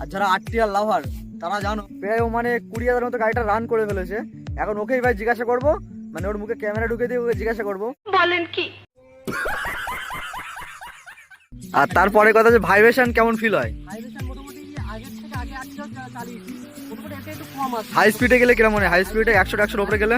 আর যারা আটটিয়ার লাভার তারা জানো প্রায় ও মানে কুড়ি হাজার মতো গাড়িটা রান করে ফেলেছে। এখন ওকেই ভাই জিজ্ঞাসা করব মানে ওর মুখে ক্যামেরা ঢুকে দিয়ে ওকে জিজ্ঞাসা করব। বলেন কি? আর তারপরে কথা যে ভাইব্রেশন কেমন ফিল হয়? ভাইব্রেশন মোটামুটি আগের থেকে আগে আজকে চালিয়েছি মোটামুটি এটা একটু কম আছে। হাই স্পিডে গেলে কিরম মনে হাই স্পিডে একশো একশোর উপরে গেলে?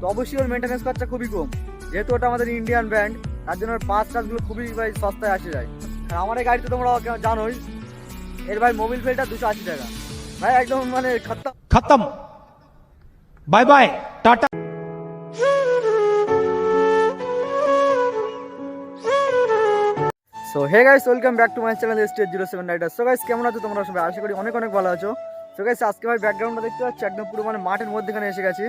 তো অবশ্যই ওর মেনটেন্যান্স খরচা খুবই কম। যেহেতু ওটা আমাদের ইন্ডিয়ান ব্র্যান্ড তার জন্য পাঁচ কাজগুলো খুবই ভাই সস্তায় আসে যায়। আর আমার এই গাড়িতে তোমরা জানোই এর ভাই মোবিল ফেলটা দুশো আশি টাকা। ভাই একদম মানে খতম। Bye bye tata so hey guys welcome back to my channel S zero seven rider so guys কেমন আছো তোমরা সবাই? আশা করি অনেক অনেক ভালো আছো। সো গাইস আজকে ভাই ব্যাকগ্রাউন্ডটা দেখতে পাচ্ছি একদম পুরো মানে মাঠের মধ্যেখানে এসে গেছি।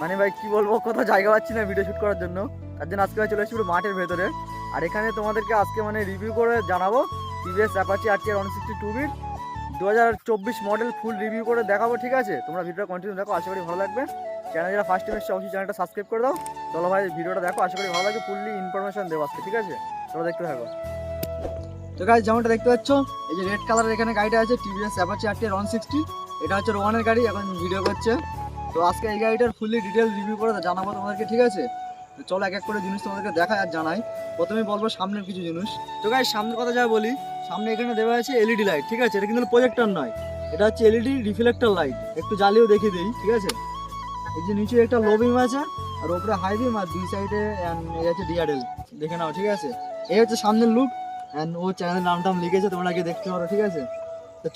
মানে ভাই, কি বলব, কোথাও জায়গা পাচ্ছি না ভিডিও শুট করার জন্য। তার জন্য আজকে চলে এসেছি পুরো মাঠের ভেতরে। আর এখানে তোমাদেরকে আজকে মানে রিভিউ করে জানাব TVS Apache R T R one sixty two beat দু হাজার চব্বিশ মডেল ফুল রিভিউ করে দেখাবো, ঠিক আছে? তোমরা ভিডিওটা কন্টিনিউ দেখো, আশা করি ভালো লাগবে। চ্যানেল যারা ফার্স্ট টাইম এসছে, অবশ্যই চ্যানেলটা সাবস্ক্রাইব করে দাও। চলো ভাই, ভিডিওটা দেখো, আশা করি ভালো লাগে ফুললি ইনফরমেশন দেবো আজকে, ঠিক আছে? চলো দেখতে থাকো। তো গাইজ যেমনটা দেখতে পাচ্ছ, এই যে রেড কালারের এখানে গাড়িটা আছে TVS Apache R T one sixty এটা হচ্ছে রোয়ানের গাড়ি, এখন ভিডিও করছে। তো আজকে এই গাড়িটার ফুললি ডিটেল রিভিউ করে জানাব তোমাদেরকে, ঠিক আছে? তো চলো এক এক করে জিনিস তোমাদেরকে দেখাই আর জানাই। প্রথমে বলব সামনের কিছু জিনিস। তো গাইজ সামনের কথা যা বলি, সামনে এখানে দেওয়া আছে এলইডি লাইট ঠিক আছে? এটা কিন্তু প্রজেক্টর নয়। এটা হচ্ছে এলইডি রিফ্লেক্টর লাইট একটু জ্বালিয়েও দেখিয়ে দিই, ঠিক আছে? এই যে নিচে একটা লো বিম আছে, আর ওপরে হাই বিম আর দুই সাইডে এই হচ্ছে ডিআরএল দেখে নাও, ঠিক আছে? এই হচ্ছে সামনের লুক অ্যান্ড ও চ্যানেলের নাম টাম লিখেছে, তোমরা আগে দেখতে পারো, ঠিক আছে?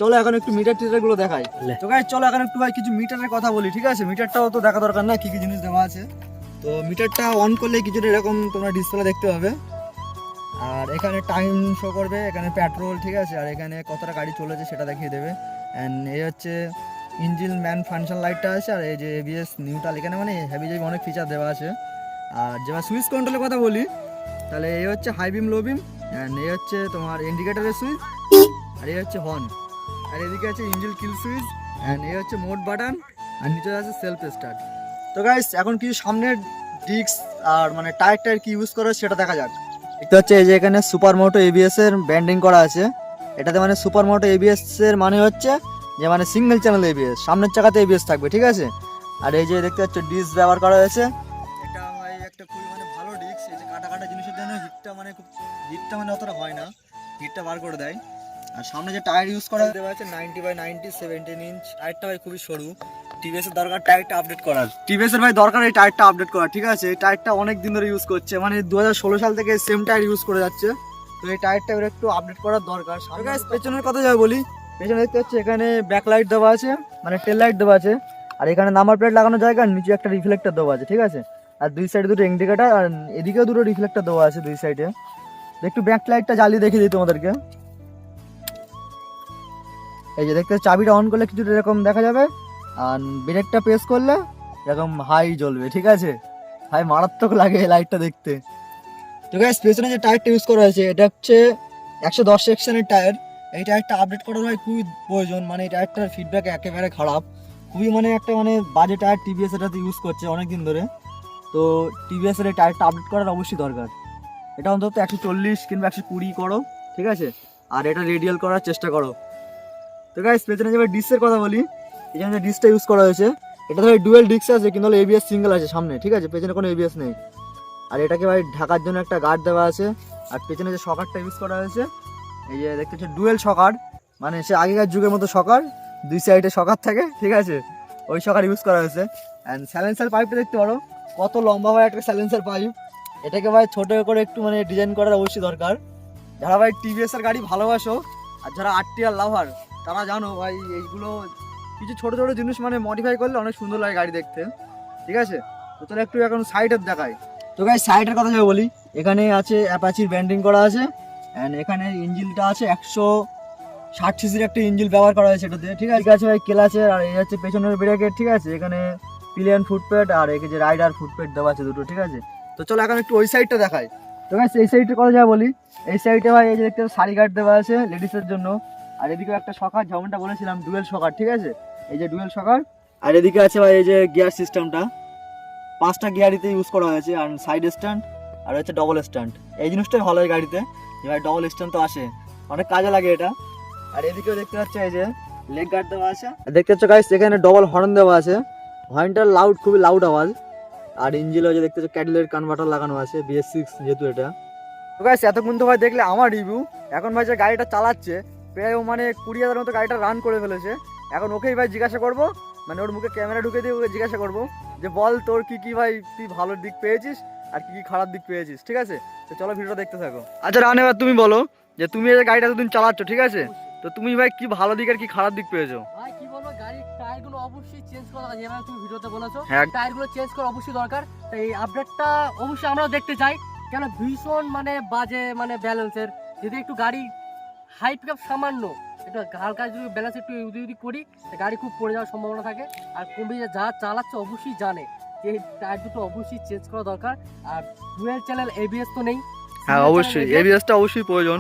চলো এখন একটু মিটার টিটারগুলো দেখাই। তো গাইজ চলো এখন একটু ভাই কিছু মিটারের কথা বলি ঠিক আছে? মিটারটাও তো দেখা দরকার না কি কি জিনিস দেওয়া আছে। তো মিটারটা অন করলে কিছুটা এরকম তোমরা ডিসপ্লে দেখতে পাবে। আর এখানে টাইম শো করবে এখানে পেট্রোল ঠিক আছে? আর এখানে কতটা গাড়ি চলেছে সেটা দেখিয়ে দেবে। অ্যান্ড এই হচ্ছে ইঞ্জিন ম্যান ফাংশন লাইটটা আছে আর এই যে এবিএস নিউট্রাল এখানে মানে হেভি হেভি অনেক ফিচার দেওয়া আছে। আর যেবার সুইচ কন্ট্রোলের কথা বলি তাহলে এই হচ্ছে high beam low beam and এই হচ্ছে তোমার ইন্ডিকেটারের সুইচ আর এই হচ্ছে হর্ন আর এদিকে আছে ইঞ্জিন কিল সুইচ অ্যান্ড এই হচ্ছে মোড বাটন আর নিচে আছে সেলফ স্টার্ট তো গাইস এখন কিছু সামনের ডিস্ক আর মানে টায়ার টায়ার কি ইউজ করে সেটা দেখা যাক। দেখতে হচ্ছে এই যে এখানে সুপার মোটো এবিএস এর ব্যান্ডিং করা আছে। এটাতে মানে সুপার মোটো এবিএস এর মানে হচ্ছে যে মানে সিঙ্গেল চ্যানেল এবিএস সামনের চাকাতে এবিএস থাকবে, ঠিক আছে? আর এই যে দেখতে পাচ্ছ ডিস্ক ব্যবহার করা হয়েছে। এটা আমার একটা খুবই মানে ভালো ডিস্ক এই যে কাটা কাটা জিনিসের জন্য হিটটা মানে খুব হিটটা মানে অতটা হয় না। হিটটা বার করে দেয়। আর সামনে যে টায়ার ইউজ করা দেওয়া আছে ninety by ninety seventeen inch টায়ারটা ভাই খুবই সরু। টিভিএস এর দরকার টায়ারটা আপডেট করার। টিভিএস এর ভাই দরকার এই টায়ারটা আপডেট করা ঠিক আছে? এই টায়ারটা অনেক দিন ধরে ইউজ করছে। মানে দু হাজার ষোলো সাল থেকে সেম টায়ার ইউজ করে যাচ্ছে। তো এই টায়ারটা একটু আপডেট করার দরকার। পেছনের কথা যাবে বলি পেছনে দেখতে হচ্ছে এখানে ব্যাক লাইট দেওয়া আছে মানে টেল লাইট দেওয়া আছে। আর এখানে নাম্বার প্লেট লাগানো জায়গা আর নিচে একটা রিফ্লেক্টর দেওয়া আছে ঠিক আছে? আর দুই সাইডে দুটো ইন্ডিকেটার আর এদিকেও দুটো রিফ্লেক্টর দেওয়া আছে দুই সাইডে একটু ব্যাক লাইটটা জ্বালিয়ে দেখিয়ে দিই তোমাদেরকে। এই যে দেখতে চাবিটা অন করলে কিছুটা এরকম দেখা যাবে। আর ব্রেকটা প্রেস করলে এরকম হাই জ্বলবে, ঠিক আছে? হাই মারাত্মক লাগে লাইটটা দেখতে। তো গাইস পেছনে যে টায়ারটা ইউজ করা হয়েছে, এটা হচ্ছে একশো দশ সেকশনের টায়ার এই টায়ারটা আপডেট করার হয় খুবই প্রয়োজন মানে এই টায়ারটার ফিডব্যাক একেবারে খারাপ। খুবই মানে একটা মানে বাজে টায়ার টিভিএস এটাতে ইউজ করছে অনেক দিন ধরে। তো টিভিএস এর এই টায়ারটা আপডেট করার অবশ্যই দরকার। এটা অন্তত একশো চল্লিশ কিংবা একশো কুড়ি করো, ঠিক আছে? আর এটা রেডিয়াল করার চেষ্টা করো। তো গাইস পেছনে যেবার ডিস্কের কথা বলি, এখানে যে ডিস্কটা ইউজ করা হয়েছে, এটা ধর ডুয়েল ডিস্ক আছে, কিন্তু এবিএস সিঙ্গেল আছে সামনে, ঠিক আছে? পেছনে কোনো এবিএস নেই। আর এটাকে ভাই ঢাকার জন্য একটা গার্ড দেওয়া আছে। আর পেছনে যে সকারটা ইউজ করা হয়েছে, এই যে দেখতে হচ্ছে ডুয়েল সকার মানে সে আগেকার যুগের মতো সকার দুই সাইডে সকার থাকে, ঠিক আছে? ওই সকার ইউজ করা হয়েছে। অ্যান্ড স্যালেন্সার পাইপটা দেখতে পারো, কত লম্বা ভাই একটা স্যালেন্সার পাইপ এটাকে ভাই ছোটো করে একটু মানে ডিজাইন করার অবশ্যই দরকার। যারা ভাই টিভিএস এর গাড়ি ভালোবাসো, আর যারা আরটিআর লাভার তারা জানো ভাই, এইগুলো কিছু ছোট ছোট জিনিস মানে মডিফাই করলে অনেক সুন্দর লাগে গাড়ি দেখতে, ঠিক আছে? তো তাহলে একটু এখন সাইডের দেখাই। তো গাই সাইডের কথা যাবে বলি, এখানে আছে অ্যাপাচির ব্যান্ডিং করা আছে অ্যান্ড এখানে ইঞ্জিনটা আছে একশো ষাট সিসির একটা ইঞ্জিন ব্যবহার করা হয়েছে এটাতে, ঠিক আছে? আছে ভাই, ক্লাচের, আর এই হচ্ছে পেছনের ব্রেকের ঠিক আছে? এখানে পিলিয়ান ফুটপ্যাড আর এই যে রাইডার ফুটপ্যাড দেওয়া আছে দুটো, ঠিক আছে? তো চলো এখন একটু ওই সাইডটা দেখাই। তো গাইস এই সাইডের কথা যা বলি, এই সাইডে ভাই, এই যে দেখতে সারি গার্ড দেওয়া আছে লেডিসের জন্য। আর এদিকে একটা সকার যেমনটা বলেছিলাম ডুয়েল সকার ঠিক আছে? এই যে ডুয়েল সকার। আর এদিকে আছে ভাই এই যে গিয়ার সিস্টেমটা। পাঁচটা গিয়ারিতে ইউজ করা হয়েছে আর সাইড স্ট্যান্ড আর হচ্ছে ডবল স্ট্যান্ড এই জিনিসটাই ভালো হয় গাড়িতে। যে ভাই ডবল স্ট্যান্ড তো আসে অনেক কাজে লাগে এটা। আর এদিকেও দেখতে পাচ্ছ এই যে লেগ গার্ড দেওয়া আছে। আর দেখতে পাচ্ছ গাইস এখানে ডবল হর্ন দেওয়া আছে। হর্নটার লাউড খুবই লাউড আওয়াজ। আর ইঞ্জিনও যে দেখতে পাচ্ছ ক্যাডেলের কনভার্টার লাগানো আছে বিএস সিক্স যেহেতু এটা। তো গাইস এতক্ষণ তো ভাই দেখলে আমার রিভিউ এখন ভাই যে গাড়িটা চালাচ্ছে প্রায় ও মানে কুড়ি হাজার মতো গাড়িটা রান করে ফেলেছে। এখন ওকেই ভাই জিজ্ঞাসা করব মানে ওর মুখে ক্যামেরা ঢুকে দিয়ে ওকে জিজ্ঞাসা করব যে বল তোর কি কি ভাই তুই ভালো দিক পেয়েছিস আর কি কি খারাপ দিক পেয়েছিস ঠিক আছে? তো চলো ভিডিওটা দেখতে থাকো। আচ্ছা রান এবার তুমি বলো যে তুমি এই গাড়িটা দুদিন চালাচ্ছ ঠিক আছে? তো তুমি ভাই কি ভালো দিক আর কি খারাপ দিক পেয়েছ? ভাই কি বলব গাড়ির টায়ারগুলো অবশ্যই চেঞ্জ করা যেভাবে তুমি ভিডিওতে বলেছ। হ্যাঁ। টায়ারগুলো চেঞ্জ করা অবশ্যই দরকার। তো এই আপডেটটা অবশ্যই আমরাও দেখতে চাই। কেন ভীষণ মানে বাজে মানে ব্যালেন্সের যদি একটু গাড়ি হাই পিক আপ সামান্য। একটু হালকা যদি ব্যালেন্স একটু উদি উদি করি গাড়ি খুব পড়ে যাওয়ার সম্ভাবনা থাকে। আর কমবে যা চালাচ্ছে অবশ্যই জানে যে টায়ার দুটো অবশ্যই চেঞ্জ করা দরকার। আর ডুয়েল চ্যানেল এবিএস তো নেই। হ্যাঁ অবশ্যই। এবিএসটা অবশ্যই প্রয়োজন।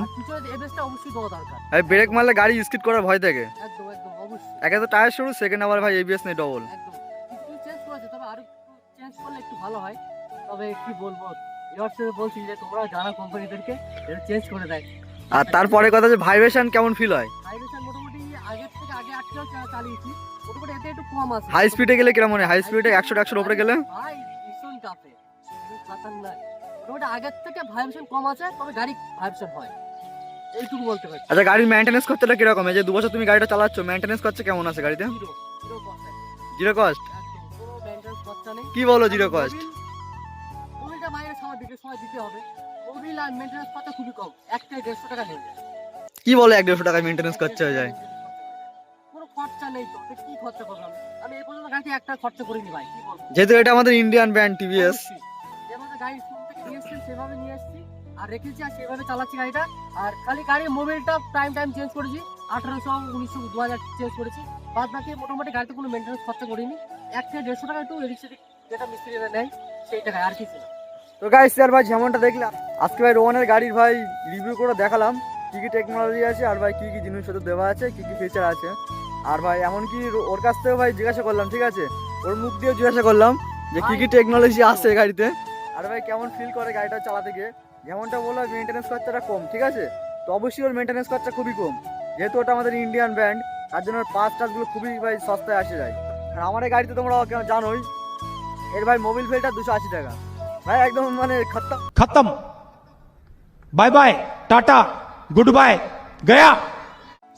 এবিএসটা অবশ্যই দেওয়া দরকার। ব্রেক মারলে গাড়ি স্কিড করার ভয় থাকে। একদম একদম অবশ্যই। একে তো টায়ার শুরু সেকেন্ড আবার ভাই এবিএস নেই ডবল একদম। কিছু চেঞ্জ করেছে তবে আরও একটু চেঞ্জ করলে একটু ভালো হয়। তবে কি বলব এবার বলছি যে তোমরা জানা কোম্পানিদেরকে এটা চেঞ্জ করে দেয়। আর তারপরে কথা যে ভাইব্রেশন কেমন ফিল হয়? ভাইব্রেশন মোটামুটি আগের থেকে আগে আটকেও চালিয়েছি। মোটামুটি এতে একটু কম আছে। হাই স্পিডে গেলে কিরম মনে হাই স্পিডে একশো একশোর উপরে গেলে? ভাই ভীষণ কাঁপে খাতারনাক মোটামুটি আগের থেকে ভাইব্রেশন কম আছে তবে গাড়ি ভাইব্রেশন হয়। এইটুকু বলতে পারি। আচ্ছা গাড়ির মেনটেন্স খরচাটা কীরকম? এই যে দু বছর তুমি গাড়িটা চালাচ্ছ মেনটেন্স খরচা কেমন আছে গাড়িতে? জিরো কস্ট কি বলো জিরো কস্ট মোবিলটা সময় দিতে সময় দিতে হবে। মোবিল আর মেনটেন্স খরচা খুবই কম। এক থেকে দেড়শো টাকা কি বলো এক দেড়শো টাকা মেনটেন্স খরচা হয়ে যায়? কোনো খরচা নেই তো তো কি খরচা করব আমি? আমি এই পর্যন্ত গাড়িতে একটা খরচা করিনি ভাই কি বলব? যেহেতু এটা আমাদের ইন্ডিয়ান ব্র্যান্ড টিভিএস যেভাবে গাড়ি নিয়ে এসেছি সেভাবে নিয়ে এসেছি আর রেখেছি আর সেভাবে চালাচ্ছি গাড়িটা। আর খালি গাড়ির মোবিলটা টাইম টাইম চেঞ্জ করেছি। আঠারোশো উনিশশো দু হাজার চেঞ্জ করেছি। বাদ বাকি মোটামুটি গাড়িতে কোনো মেনটেন্স খরচা করিনি। এক থেকে দেড়শো টাকা একটু এদিক সেদিক যেটা মিস্ত্রিরা নেয় সেই টাকায় আর কিছু না। তো গাইস স্যার ভাই যেমনটা দেখলাম আজকে ভাই রোহনের গাড়ির ভাই রিভিউ করে দেখালাম কি কি টেকনোলজি আছে আর ভাই কি কি জিনিসপত্র দেওয়া আছে কি কি ফিচার আছে। আর ভাই এমনকি ওর কাছ থেকেও ভাই জিজ্ঞাসা করলাম ঠিক আছে? ওর মুখ দিয়েও জিজ্ঞাসা করলাম যে কি কি টেকনোলজি আছে গাড়িতে। আর ভাই কেমন ফিল করে গাড়িটা চালাতে গিয়ে যেমনটা বলল মেনটেন্স খরচাটা কম ঠিক আছে? তো অবশ্যই ওর মেনটেন্স খরচা খুবই কম। যেহেতু ওটা আমাদের ইন্ডিয়ান ব্র্যান্ড তার জন্য ওর পাঁচ টাচগুলো খুবই ভাই সস্তায় আসে যায়। আর আমার এই গাড়িতে তোমরা জানোই? এর ভাই মোবিল ফেলটা দুশো আশি টাকা। ভাই একদম মানে খতম। Bye bye tata good bye গয়া।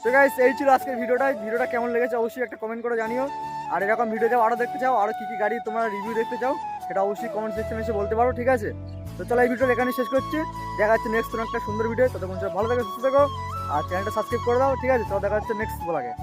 সো গাইস এই ছিল আজকের ভিডিওটা। ভিডিওটা কেমন লেগেছে অবশ্যই একটা কমেন্ট করে জানিও। আর এরকম ভিডিও যাও আরও দেখতে চাও আরও কী কী গাড়ি তোমরা রিভিউ দেখতে চাও সেটা অবশ্যই কমেন্ট সেকশনে এসে বলতে পারো ঠিক আছে? তো চলো এই ভিডিওটা এখানে শেষ করছি। দেখা যাচ্ছে নেক্সট কোনো একটা সুন্দর ভিডিও ততক্ষণ ভালো থাকো সুস্থ থাকো আর চ্যানেলটা সাবস্ক্রাইব করে দাও ঠিক আছে? তো দেখা যাচ্ছে নেক্সট ব্লগে